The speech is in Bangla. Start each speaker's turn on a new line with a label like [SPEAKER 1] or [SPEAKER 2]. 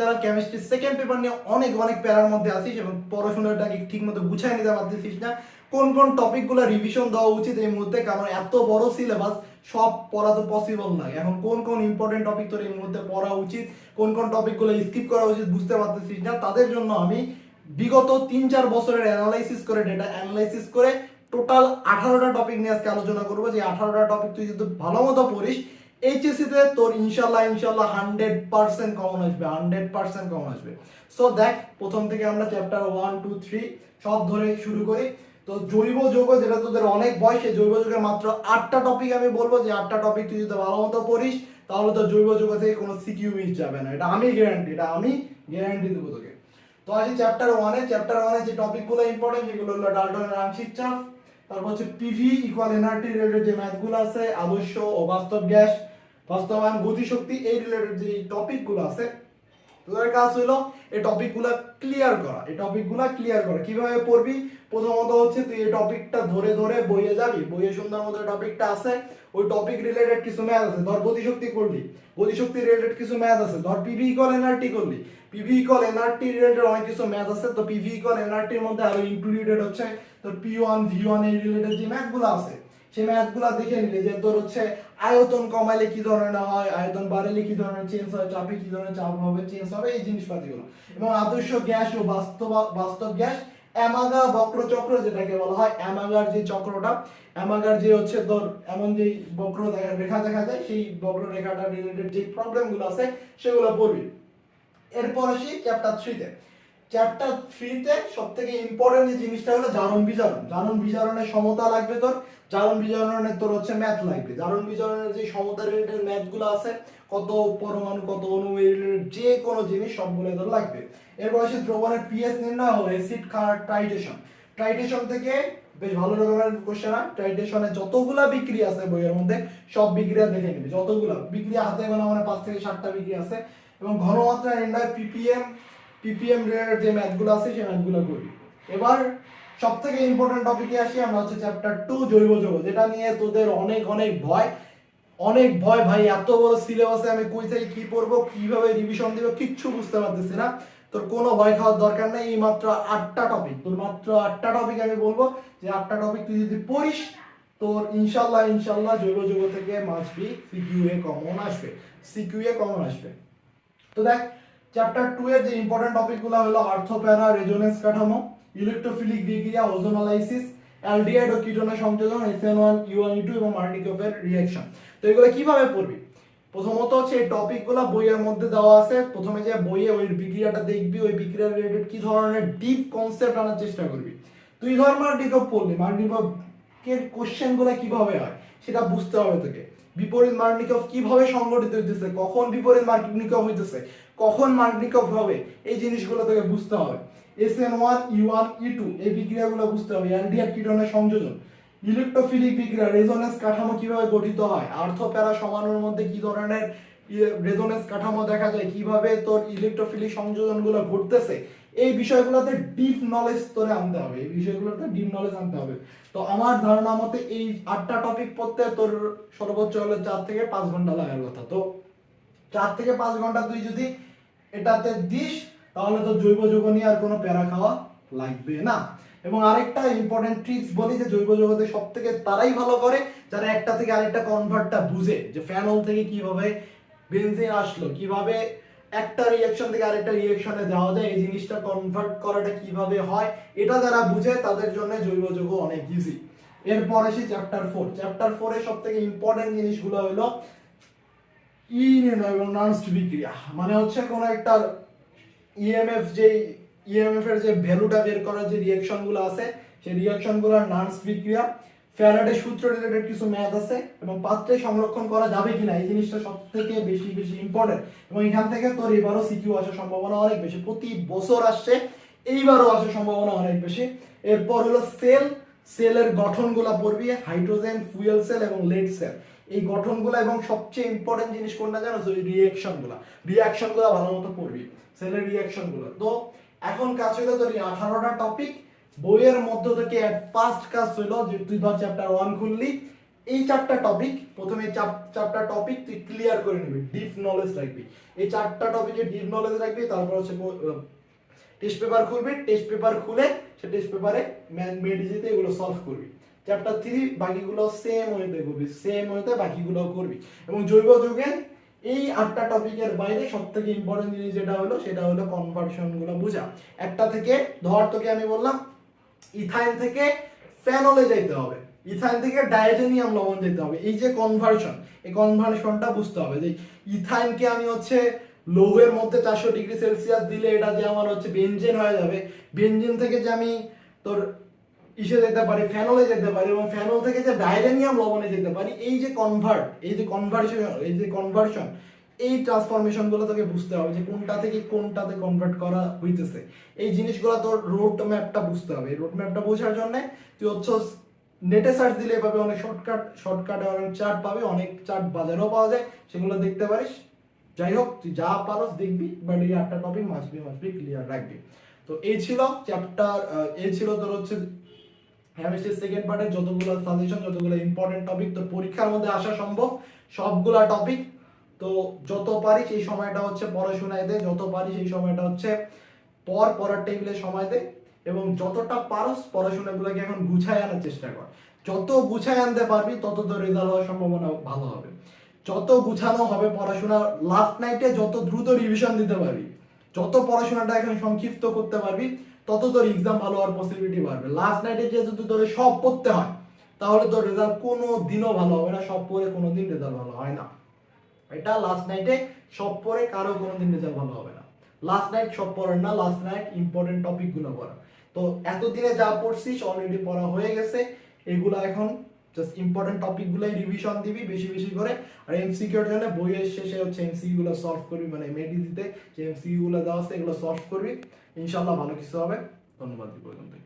[SPEAKER 1] যারা কেমিস্ট্রি সেকেন্ড পেপার নিয়ে অনেক অনেক প্যারার মধ্যে আসিস এবং পড়াশোনাটাকে ঠিক মতো গুছাই নিতে পারতেছিস না, কোন কোন টপিকগুলো রিভিশন দেওয়া উচিত এই মুহূর্তে? কারণ এত বড় সিলেবাস সব পড়া তো পসিবল নয় এখন কোন কোন ইম্পর্টেন্ট টপিক তোর এই মুহূর্তে পড়া উচিত? কোন কোন টপিকগুলো স্কিপ করা উচিত বুঝতে পারতেছিস না? তাদের জন্য আমি বিগত তিন চার বছরের অ্যানালাইসিস করে ডেটা অ্যানালাইসিস করে টোটাল আঠারোটা টপিক নিয়ে আজকে আলোচনা করব। যে আঠারোটা টপিক তুই যদি ভালো মতো পড়িস এইচএসসি তে তোর ইনশাল্লাহ ইনশাল্লাহ হান্ড্রেড পার্সেন্ট কমন আসবে হান্ড্রেড পার্সেন্ট কমন আসবে। সো দেখ, প্রথম থেকে আমরা চ্যাপ্টার ওয়ান টু থ্রি সব ধরে শুরু করি। তো জৈব যৌগ যেটা তোদের অনেক ভয় সেই জৈব যৌগের মাত্র আটটা টপিক আমি বলব। যে আটটা টপিক তুই যদি ভালো মতো পড়িস, তাহলে তো জৈব যৌগ থেকে কোনো সিকিউ মিস যাবে না। এটা আমি গ্যারান্টি এটা আমি গ্যারান্টি দেবো তোকে। তো আসি চ্যাপ্টার ওয়ানে চ্যাপ্টার ওয়ানে যে টপিকগুলো ইম্পর্টেন্ট সেগুলো হলো ডাল্টনের আংশিক চাপ তারপর হচ্ছে ইকুয়াল যে আছে আদর্শ ও বাস্তব গ্যাস, বাস্তবায়ন গতিশক্তি, এই রিলেটেড যে টপিকগুলো আছে তোদের কাজ হলো এই টপিকগুলো ক্লিয়ার করা। এই টপিকগুলো ক্লিয়ার করা। কীভাবে পড়বি? প্রথমত হচ্ছে তুই এই টপিকটা ধরে ধরে বইয়ে যাবি। বইয়ে সুন্দর মতো টপিকটা আছে। ওই টপিক রিলেটেড কিছু ম্যাথ আছে। ধর গতিশক্তি করলি। গতিশক্তি রিলেটেড কিছু ম্যাথ আছে। ধর পিভি ইকুয়াল এনআরটি করলি। পিভি ইকুয়াল এনআরটি রিলেটেড অনেক কিছু ম্যাথ আছে। তো পিভি ইকুয়াল এনআরটির মধ্যে আরও ইনক্লুডেড হচ্ছে তোর পি ওয়ান ভি ওয়ান এই রিলেটেড যে ম্যাথগুলো আছে। সেই ম্যাথগুলো দেখে নিলে যে তোর হচ্ছে আয়তন কমাইলে কি ধরনের হয়, আয়তন বাড়ালে কি ধরনের চেঞ্জ হয়, চাপে কি ধরনের চাপ হবে চেঞ্জ হবে, এই জিনিসপাতিগুলো। এবং আদর্শ গ্যাস ও বাস্তব বাস্তব গ্যাস, অ্যামাগা বক্রচক্র যেটাকে বলা হয়, অ্যামাগার যে চক্রটা, অ্যামাগার যে হচ্ছে তোর এমন যে বক্র রেখা দেখা যায়, সেই বক্র রেখাটা রিলেটেড যে প্রবলেমগুলো আছে, সেগুলো পড়বি। এরপর আসি চ্যাপ্টার থ্রিতে চ্যাপ্টার থ্রিতে সব থেকে ইম্পর্টেন্ট যে জিনিসটা হলো জারণ বিজারণ। জারণ বিজারণের সমতা লাগবে তোর, জারণ বিজারণের তোর হচ্ছে ম্যাথ লাগবে। জারণ বিজারণের যে সমতা রিলেটেড ম্যাথগুলো আছে, কত পরমাণু, কত অণু রিলেটেড যে কোনো জিনিস সবগুলো তোর লাগবে। এরপর আসি দ্রবণের পিএস নির্ণয় হলো অ্যাসিড খার ট্রাইটেশন ট্রাইটেশন থেকে বেশ ভালো রকমের কোশ্চেন হয়। ট্রাইটেশনে যতগুলা বিক্রিয়া আছে বইয়ের মধ্যে, সব বিক্রিয়া দেখে নিবি, যতগুলা। বিক্রিয়া হাতে গোনা মানে পাঁচ থেকে সাতটা বিক্রিয়া আছে। এবং ঘনমাত্রা নির্ণয় পিপিএম পিপিএম রিলেটেড যে ম্যাথগুলো আছে, সেই ম্যাথগুলো করি। এবার সব থেকে ইম্পর্টেন্ট টপিকে আসি আমরা হচ্ছে চ্যাপ্টার টু জৈব যৌগ, যেটা নিয়ে তোদের অনেক অনেক ভয়। অনেক ভয়, ভাই, এত বড় সিলেবাসে আমি কই থেকে কি পড়ব, কীভাবে রিভিশন দিব, কিচ্ছু বুঝতে পারতেছি না। তোর কোনো ভয় খাওয়ার দরকার নেই, এই মাত্র আটটা টপিক তোর মাত্র আটটা টপিক আমি বলব। যে আটটা টপিক তুই যদি পড়িস, তোর ইনশাল্লাহ ইনশাল্লাহ জৈব যৌগ থেকে মাসবি সিকিউ এ কমন আসবে। সিকিউ এ কমন আসবে। তো দেখ চ্যাপ্টার টু এর যে ইম্পর্টেন্ট টপিকগুলো হলো আর্থোপ্যারা রেজোনেন্স কাঠামো ইলেকট্রোফিলিক বিক্রিয়া ওজোনালাইসিস অ্যালডিহাইড ও কিটোনের সংযোজন এসএন ওয়ান ইউআন টু এবং মার্টিকোফের রিঅ্যাকশন তো এগুলো কীভাবে পড়বি প্রথমত হচ্ছে এই টপিকগুলো বইয়ের মধ্যে দেওয়া আছে। প্রথমে যে বইয়ে ওই বিক্রিয়াটা দেখবি, ওই বিক্রিয়া রিলেটেড কি ধরনের ডিপ কনসেপ্ট আনার চেষ্টা করবি। তুই ধর মার্টিকপ পড়লি মার্টিকপ এর কোশ্চেনগুলো কীভাবে হয়, সেটা বুঝতে হবে তোকে। বিপরীত মার্কনিকভ কীভাবে সংগঠিত হইতেছে, কখন বিপরীত মার্কনিকভ হইতেছে, কখন মার্কনিকভ হবে, এই জিনিসগুলো তোকে বুঝতে হবে। S N one E one E two এই বিক্রিয়াগুলো বুঝতে হবে। অ্যালডিহাইড কিটোনের সংযোজন। ইলেকট্রোফিলিক বিক্রিয়া রেজোনেন্স কাঠামো কীভাবে গঠিত হয়, আর্থোপ্যারা সমানুর মধ্যে কি ধরনের রেজোনেন্স কাঠামো দেখা যায়, কীভাবে তোর ইলেকট্রোফিলিক সংযোজনগুলো ঘটতেছে এই বিষয়গুলোতে ডিপ নলেজ তোরে আনতে হবে, এই বিষয়গুলোতে ডিপ নলেজ আনতে হবে। তো আমার ধারণা মতে এই আটটা টপিক পড়তে তোর সর্বোচ্চ হলো চার থেকে পাঁচ ঘণ্টা লাগার কথা। তো চার থেকে পাঁচ ঘণ্টা তুই যদি এটাতে দিস, তাহলে তো জৈব যৌগ নিয়ে আর কোনো প্যারা খাওয়া লাগবে না। এবং আরেকটা ইম্পর্টেন্ট ট্রিক্স বলি যে জৈব জগতে সব থেকে তারাই ভালো করে, যারা একটা থেকে আরেকটা কনভার্টটা বুঝে যে ফ্যানল থেকে কীভাবে বেনজিন আসলো, কীভাবে একটা রিয়াকশন থেকে আরেকটা রিয়াকশনে দেওয়া যায়। এই জিনিসটা কনভার্ট করাটা কীভাবে হয়, এটা যারা বুঝে তাদের জন্য জৈব যৌগ অনেক ইজি এরপর আসি চ্যাপ্টার ফোর চ্যাপ্টার ফোরে সব থেকে ইম্পর্টেন্ট জিনিসগুলো হলো ই নির্ণয় এবং নানস্ট বিক্রিয়া। মানে হচ্ছে কোনো একটা ইএমএফ যে ইএমএফ এর যে ভ্যালুটা বের করার যে রিয়াকশনগুলো আছে, সেই রিয়াকশনগুলোর নানস বিক্রিয়া। ফ্যারাডে সূত্র রিলেটেড কিছু ম্যাথ আছে এবং পাত্রে সংরক্ষণ করা যাবে কিনা এই জিনিসটা সব থেকে বেশি বেশি ইম্পর্টেন্ট এবং এখান থেকে তোর এবারও সিকিউ আসার সম্ভাবনা অনেক বেশি। প্রতি বছর আসছে এইবারও আসার সম্ভাবনা অনেক বেশি। এরপর হলো সেল সেলের গঠনগুলা পড়বি হাইড্রোজেন ফুয়েল সেল এবং লেড সেল এই গঠনগুলো এবং সবচেয়ে ইম্পর্টেন্ট জিনিস কোনটা জানো? তো রিয়াকশনগুলো রিয়াকশনগুলো ভালো মতো পড়বি সেলের রিয়াকশনগুলো তো এখন কাজ তোর এই আঠারোটা টপিক বইয়ের মধ্য থেকে ফার্স্ট কাজ হলো যে তুই ধর চ্যাপ্টার ওয়ান খুললি, এই চারটা টপিক প্রথমে চার- চারটা টপিক তুই ক্লিয়ার করে নিবি ডিপ নলেজ রাখবি। এই চারটা টপিকে ডিপ নলেজ রাখবি, তারপর হচ্ছে টেস্ট পেপার খুলবি টেস্ট পেপার খুলে সে টেস্ট পেপারে মেডিজিতে এগুলো সলভ করবি। চ্যাপ্টার থ্রি বাকিগুলো সেম ওয়েতে করবি সেম ওয়েতে বাকিগুলো করবি। এবং জৈব যুগে এই আটটা টপিকের বাইরে সব থেকে ইম্পর্টেন্ট জিনিস যেটা হলো, সেটা হলো কনভার্সনগুলো বোঝা। একটা থেকে, ধর তোকে আমি বললাম ইথাইন থেকে ফেনলে যাইতে হবে। ইথাইন থেকে ডায়োজেনিয়াম লবণ যেতে হবে। এই যে কনভার্সন এই কনভার্সনটা বুঝতে হবে যে ইথাইনকে আমি হচ্ছে লৌহের মধ্যে চারশো ডিগ্রি সেলসিয়াস দিলে এটা যে আমার হচ্ছে বেঞ্জেন হয়ে যাবে। বেঞ্জেন থেকে যে আমি তোর ইসে যেতে পারি, ফেনলে যেতে পারি এবং ফেনল থেকে যে ডাইরেনিয়াম লবণে যেতে পারি, এই যে কনভার্ট এই যে কনভার্সন এই যে কনভার্সন এই ট্রান্সফরমেশনগুলো তোকে বুঝতে হবে যে কোনটা থেকে কোনটাতে কনভার্ট করা হইতেছে। এই জিনিসগুলো তোর রোড ম্যাপটা বুঝতে হবে। রোড ম্যাপটা বোঝার জন্য তুই হচ্ছে নেটে সার্চ দিলে পাবে অনেক শর্টকাট শর্টকাটে অনেক চার্ট পাবে, অনেক চার্ট বাজারেও পাওয়া যায়, সেগুলো দেখতে পারিস। যাই হোক, তুই যা পারস দেখবি বাট এই আটটা টপিক মাসবি মাসবি ক্লিয়ার রাখবি। তো এই ছিল চ্যাপ্টার এই ছিল তোর হচ্ছে কেমিস্ট্রি সেকেন্ড পার্টের যতগুলো সাজেশন যতগুলো ইম্পর্টেন্ট টপিক তোর পরীক্ষার মধ্যে আসা সম্ভব, সবগুলা টপিক তো যত পারিস এই সময়টা হচ্ছে পড়াশোনায় দে যত পারিস এই সময়টা হচ্ছে পর পড়ার টেবিলে সময় দে এবং যতটা পারস পড়াশোনাগুলোকে এখন গুছায় আনার চেষ্টা কর। যত গুছায় আনতে পারবি, তত তো রেজাল্ট হওয়ার সম্ভাবনা ভালো হবে। যত গুছানো হবে পড়াশোনা লাস্ট নাইটে যত দ্রুত রিভিশন দিতে পারবি, যত পড়াশোনাটা এখন সংক্ষিপ্ত করতে পারবি, তত তোর এক্সাম ভালো হওয়ার পসিবিলিটি বাড়বে। লাস্ট নাইটে যেহেতু তোর সব পড়তে হয়, তাহলে তোর রেজাল্ট কোনো দিনও ভালো হবে না, সব পড়ে কোনো দিন রেজাল্ট ভালো হয় না। এটা লাস্ট নাইটে সব পরে কারও কোনো দিন রেজাল্ট ভালো হবে না। লাস্ট নাইট সব পড়ার না লাস্ট নাইট ইম্পর্টেন্ট টপিকগুলো পড়া তো এতদিনে যা পড়ছিস অলরেডি পড়া হয়ে গেছে, এগুলো এখন জাস্ট ইম্পর্টেন্ট টপিকগুলোই রিভিশন দিবি বেশি বেশি করে। আর এমসিকিউর জন্য বইয়ের শেষে হচ্ছে এমসিকিউ গুলো সলভ করবি মানে মেডি দিতে যে এমসিকিউ গুলো দেওয়া আছে এগুলো সলভ করবি। ইনশাল্লাহ ভালো কিছু হবে। ধন্যবাদ এই পর্যন্তই।